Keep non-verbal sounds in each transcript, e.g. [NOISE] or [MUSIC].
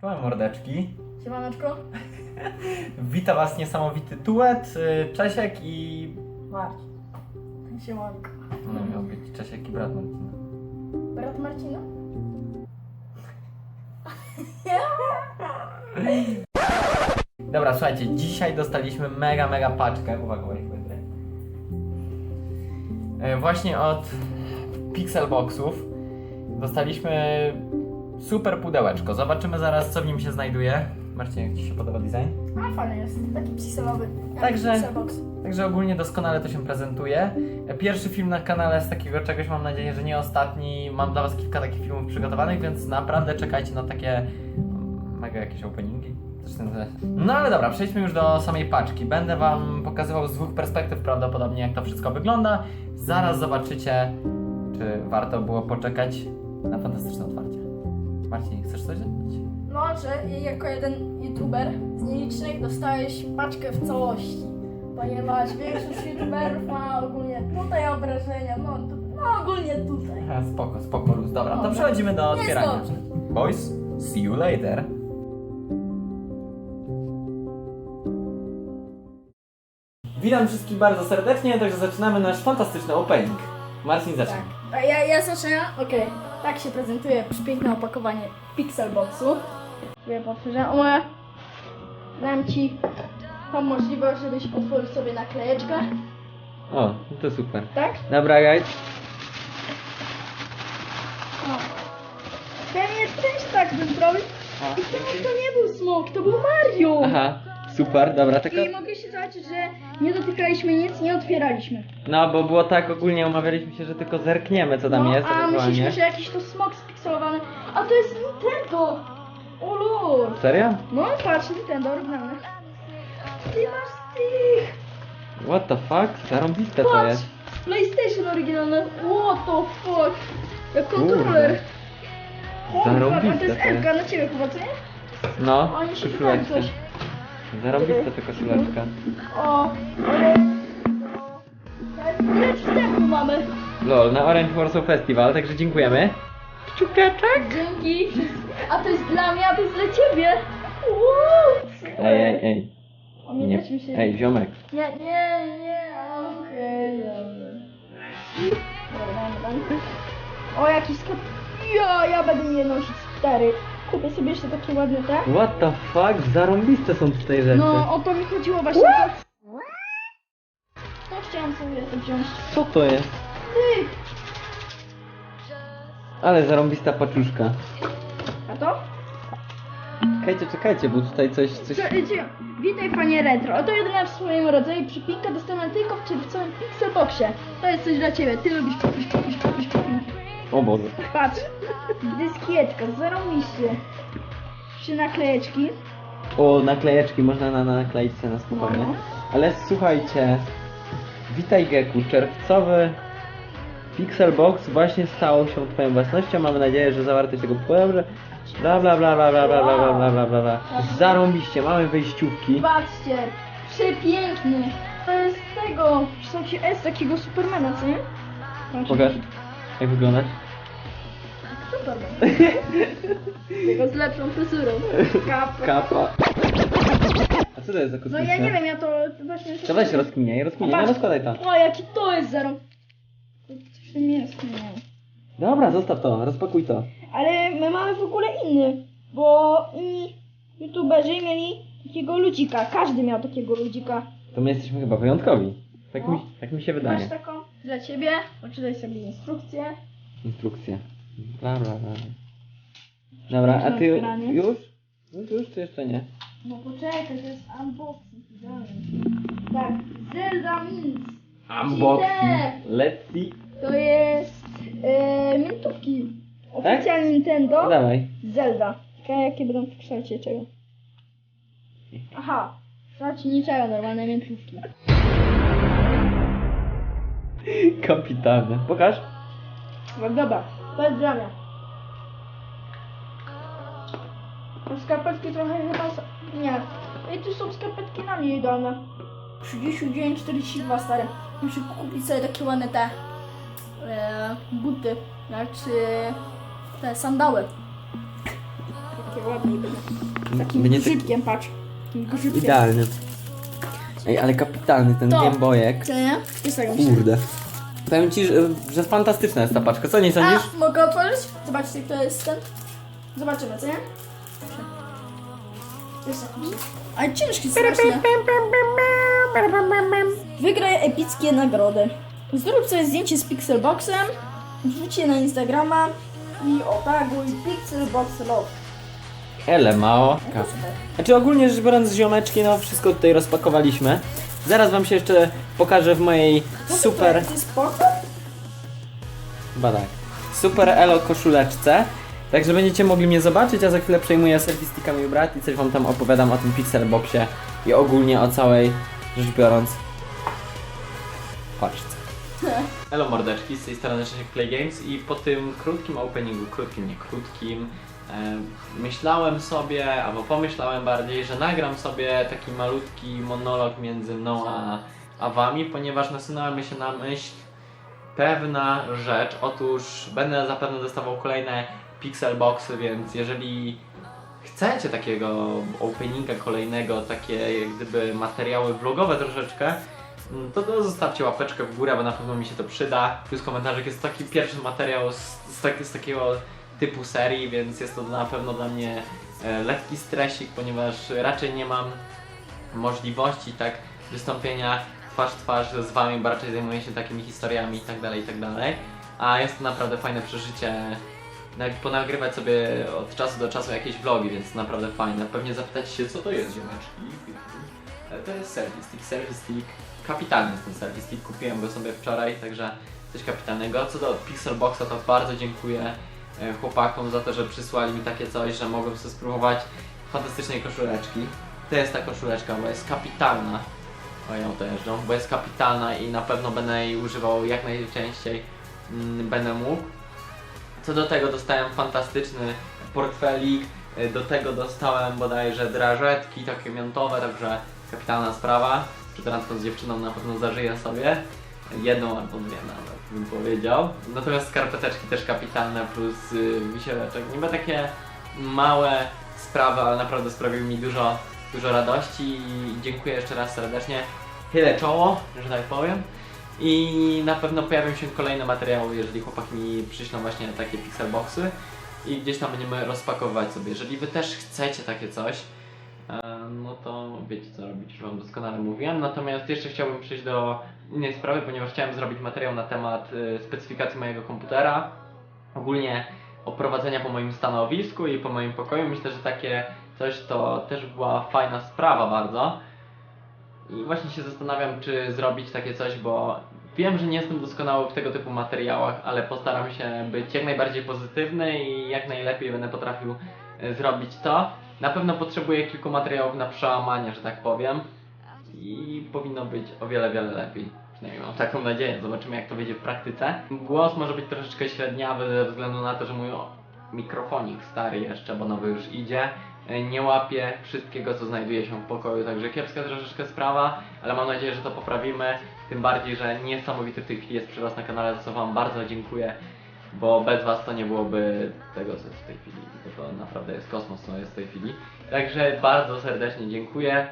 Czołem mordeczki. Siemaneczko. [LAUGHS] Wita Was niesamowity tuet, y, Czesiek i... Marcin. Siemanko. No miał być Czesiek i brat Marcina. Brat Marcina? Dobra, słuchajcie, dzisiaj dostaliśmy mega, mega paczkę. Uwaga, uwaga, uwaga. E, Właśnie od Pixelboxów dostaliśmy super pudełeczko. Zobaczymy zaraz, co w nim się znajduje. Marcin, jak Ci się podoba design? A fajny jest, taki jak Także-. Także ogólnie doskonale to się prezentuje. Pierwszy film na kanale z takiego czegoś, mam nadzieję, że nie ostatni. Mam dla Was kilka takich filmów przygotowanych, więc naprawdę czekajcie na takie mm, mega jakieś openingi. No ale dobra, przejdźmy już do samej paczki. Będę Wam pokazywał z dwóch perspektyw prawdopodobnie, jak to wszystko wygląda. Zaraz zobaczycie, czy warto było poczekać na fantastyczne otwarcie. Marcin, chcesz coś dodać? No, że jako jeden youtuber z nielicznych dostałeś paczkę w całości. Ponieważ większość youtuberów ma ogólnie tutaj obrażenia, no, tu, no ogólnie tutaj. Ha, Spoko, spoko, luz. Dobra, to Dobra. przechodzimy do Jest otwierania. dobrze. Boys, see you later. Witam wszystkich bardzo serdecznie, także zaczynamy nasz fantastyczny opening. Marcin zaczyna. Tak. A ja, ja zaczynam? Okej. Tak się prezentuje piękne opakowanie Pixelboxu. Ja powtórzę. O, dam Ci tą możliwość, żebyś otworzył sobie naklejeczkę. O, no to super. Tak? Dobra, guys. O. Pewnie też tak bym zrobił. I to, to nie był smok, to był Mario. Aha, super, dobra, tylko... I mogę się zobaczyć, że nie dotykaliśmy nic, nie otwieraliśmy. No, bo było tak, ogólnie umawialiśmy się, że tylko zerkniemy, co tam no, jest a myśleliśmy, ewentualnie. że jakiś to smok spikselowany. A to jest Nintendo! Lol! Serio? No patrz, Nintendo oryginalne. Ty masz tych! What the fuck? Zarąbiste to Patrz! jest. PlayStation oryginalne. What the fuck? Jak kontroler. O, Zarąbiste fuck, a to jest to. Elka na ciebie chyba, co nie? No, Oni się coś. Zarąbiste to koszuleczka. O, wstępu mamy? Lol, na Orange Warsaw Festival, także dziękujemy. Kciukeczek. Dzięki. A to jest dla mnie, a to jest dla ciebie. Wow. Ej, ej, ej. O mnie Nie. też mi się... Ej, ziomek. Nie, nie, nie, okej, dobra. Dobra, damy. O, jakiś sklep. Ja, ja będę je nosić, stary. Kupię sobie jeszcze takie ładne te. What the fuck? Zarąbiste są tutaj rzeczy. No, o to mi chodziło właśnie. To chciałam sobie to wziąć. Co to jest? Ty! Ale zarąbista paczuszka. A to? Czekajcie, czekajcie, bo tutaj coś, coś... Słuchajcie, witaj panie Retro. Oto jedyna w swoim rodzaju przypinka dostępna tylko w czerwcowym Pixelboxie. To jest coś dla ciebie. Ty lubisz kupić, kupić, kupić, kupić. O Boże. Patrz, dyskietka, zarąbiście. Trzy naklejeczki. O, naklejeczki, można na, na naklejce na spokojnie. No. Ale słuchajcie, witaj Geku, czerwcowy Pixelbox właśnie stał się twoją własnością. Mamy nadzieję, że zawartość tego dobrze. Bla bla bla bla bla bla bla bla bla bla bla bla. Zarąbiście, mamy wejściówki. Patrzcie, przepiękny. To jest tego, taki S takiego Supermana, co nie? Pokaż, jak wyglądasz. [LAUGHS] Superman. Tylko z lepszą fryzurą. Kapa. Kapa. A co to jest za No kosmiczne? ja nie wiem, ja to właśnie... To weź rozkminiaj, rozkminiaj, no rozkładaj to. O, jaki to jest zarą... Coś tam jest, nie wiem. Dobra, zostaw to, rozpakuj to. Ale my mamy w ogóle inny, bo inni youtuberzy mieli takiego ludzika. Każdy miał takiego ludzika. To my jesteśmy chyba wyjątkowi. Tak mi, No. tak mi się Masz wydaje. taką dla ciebie. Poczytaj sobie instrukcję. Instrukcje. Bla bla bla. Dobra, a ty Otwieranie. już? Już, już czy jeszcze nie? No poczekaj, to jest unboxing. Tak, Zelda Mint. Unboxing. Let's see. To jest e, miętówki. Oficjalnie Nintendo. Tak? No dawaj. Zelda. Ciekawe jakie będą w kształcie czego. Aha. W kształcie niczego, normalne miętówki. Kapitalne. Pokaż. No dobra, pozdrawiam. Te Skarpetki trochę chyba... są- Nie. Ej, tu są skarpetki na mnie idealne. 39,42 stary. Muszę kupić sobie takie ładne te... E, buty. Znaczy... Te sandały. Takie ładniej będzie. Takim Będzie tak grzybkiem, patrz. Takim grzybkiem. idealny. Ej, ale kapitalny ten To. gębojek. Co nie? Jest tak myślę. Kurde. Powiem ci, że, że fantastyczna jest ta paczka, co nie sądzisz? A, mogę otworzyć? Zobaczcie, kto jest ten. Zobaczymy, co nie? Jest jakiś. Ale ciężki strasznie. Wygraj epickie nagrody. Zrób sobie zdjęcie z Pixelboxem, wrzuć je na Instagrama i otaguj Pixelbox Love. Ele mało. Znaczy ogólnie rzecz biorąc ziomeczki, no wszystko tutaj rozpakowaliśmy. Zaraz wam się jeszcze pokażę w mojej super, To jest spoko? chyba tak, super elo koszuleczce. Także będziecie mogli mnie zobaczyć, a za chwilę przejmuję mój brat i coś wam tam opowiadam o tym Pixelboxie i ogólnie o całej, rzecz biorąc, paczce. Elo mordeczki, z tej strony Czesiek Play Games i po tym krótkim openingu, krótkim, nie krótkim, myślałem sobie, albo pomyślałem bardziej, że nagram sobie taki malutki monolog między mną a, a wami, ponieważ nasunęła mi się na myśl pewna rzecz. Otóż będę zapewne dostawał kolejne Pixel Boxy, więc jeżeli chcecie takiego openinga kolejnego, takie jak gdyby materiały vlogowe troszeczkę, mm, to, to zostawcie łapeczkę w górę, bo na pewno mi się to przyda. Plus komentarzek jest taki pierwszy materiał z, z, tak, z takiego typu serii, więc jest to na pewno dla mnie e, lekki stresik, ponieważ raczej nie mam możliwości tak wystąpienia twarz w twarz z wami, bo raczej zajmuję się takimi historiami i tak dalej, i tak. A jest to naprawdę fajne przeżycie. Ponagrywać sobie od czasu do czasu jakieś vlogi, więc naprawdę fajne. Pewnie zapytacie się, co to jest, ziomeczki? To jest selfie stick, selfie stick. Kapitalny jest ten selfie stick, kupiłem go sobie wczoraj, także coś kapitalnego. Co do Pixelboxa, to bardzo dziękuję chłopakom za to, że przysłali mi takie coś, że mogłem sobie spróbować fantastycznej koszuleczki. To jest ta koszuleczka, bo jest kapitalna. O ją to jeżdżą, bo jest kapitalna i na pewno będę jej używał jak najczęściej mm, będę mógł. Co do tego dostałem fantastyczny portfelik, y, do tego dostałem bodajże drażetki takie miętowe, także kapitalna sprawa. Przed randką z dziewczyną na pewno zażyję sobie. Jedną albo dwie nawet bym powiedział. Natomiast skarpeteczki też kapitalne plus y, wisioreczek. Niby takie małe sprawy, ale naprawdę sprawiły mi dużo, dużo radości i dziękuję jeszcze raz serdecznie. Chylę czoło, że tak powiem. I na pewno pojawią się kolejne materiały, jeżeli chłopaki mi przyślą właśnie takie pixelboxy i gdzieś tam będziemy rozpakowywać sobie. Jeżeli wy też chcecie takie coś, no to wiecie co robić, już wam doskonale mówiłem. Natomiast jeszcze chciałbym przejść do innej sprawy, ponieważ chciałem zrobić materiał na temat y, specyfikacji mojego komputera. Ogólnie oprowadzenia po moim stanowisku i po moim pokoju. Myślę, że takie coś to też była fajna sprawa bardzo. I właśnie się zastanawiam, czy zrobić takie coś, bo wiem, że nie jestem doskonały w tego typu materiałach, ale postaram się być jak najbardziej pozytywny i jak najlepiej będę potrafił zrobić to. Na pewno potrzebuję kilku materiałów na przełamanie, że tak powiem. I powinno być o wiele, wiele lepiej. Przynajmniej mam taką nadzieję. Zobaczymy, jak to wyjdzie w praktyce. Głos może być troszeczkę średniawy ze względu na to, że mój mikrofonik stary jeszcze, bo nowy już idzie, e, nie łapie wszystkiego, co znajduje się w pokoju, także kiepska troszeczkę sprawa, ale mam nadzieję, że to poprawimy. Tym bardziej, że niesamowity w tej chwili jest przyrost na kanale, za co Wam bardzo dziękuję, bo bez Was to nie byłoby tego, co jest w tej chwili. Bo to naprawdę jest kosmos, co jest w tej chwili. Także bardzo serdecznie dziękuję.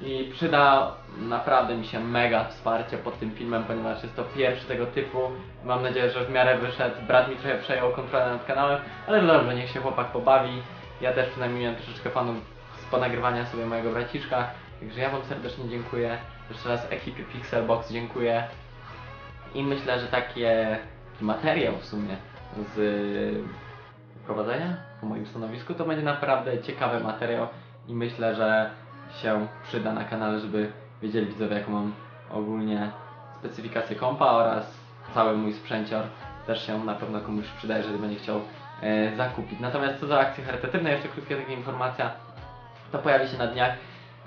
I przyda naprawdę mi się mega wsparcie pod tym filmem, ponieważ jest to pierwszy tego typu. Mam nadzieję, że w miarę wyszedł. Brat mi trochę przejął kontrolę nad kanałem, ale dobrze, niech się chłopak pobawi. Ja też przynajmniej miałem troszeczkę fanów z ponagrywania sobie mojego braciszka. Także ja Wam serdecznie dziękuję. Jeszcze raz ekipie Pixelbox dziękuję. I myślę, że takie, taki materiał w sumie z y, prowadzenia po moim stanowisku to będzie naprawdę ciekawy materiał i myślę, że się przyda na kanale, żeby wiedzieli widzowie jaką mam ogólnie specyfikację kompa oraz cały mój sprzęcior też się na pewno komuś przyda, jeżeli będzie chciał e, zakupić. Natomiast co do akcji charytatywnej, jeszcze krótka taka informacja, to pojawi się na dniach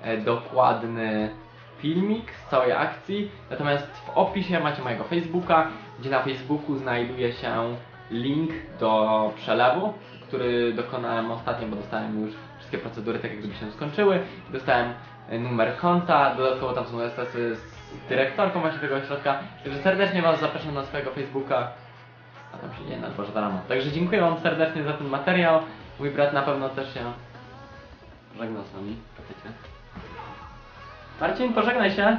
e, dokładny filmik z całej akcji. Natomiast w opisie macie mojego Facebooka, gdzie na Facebooku znajduje się link do przelewu, który dokonałem ostatnio, bo dostałem już wszystkie procedury tak jak gdyby się skończyły. Dostałem e, numer konta, dodatkowo tam są SSy z dyrektorką właśnie tego ośrodka. Także serdecznie Was zapraszam na swojego Facebooka. A tam się dzieje na dworze rano. Także dziękuję Wam serdecznie za ten materiał. Mój brat na pewno też się żegna z wami. Czekajcie. Marcin, pożegnaj się.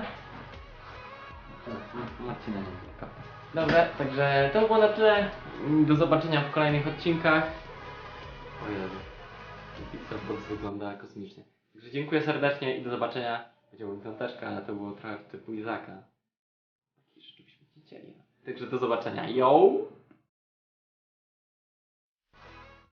Marcina nie Dobrze, także to było na tyle. Do zobaczenia w kolejnych odcinkach. O Jezu. Pixelbox wygląda kosmicznie. Także dziękuję serdecznie i do zobaczenia. Powiedziałbym piąteczka, ale to było trochę w typu Izaka. Taki rzeczywiście. Także do zobaczenia. Yo!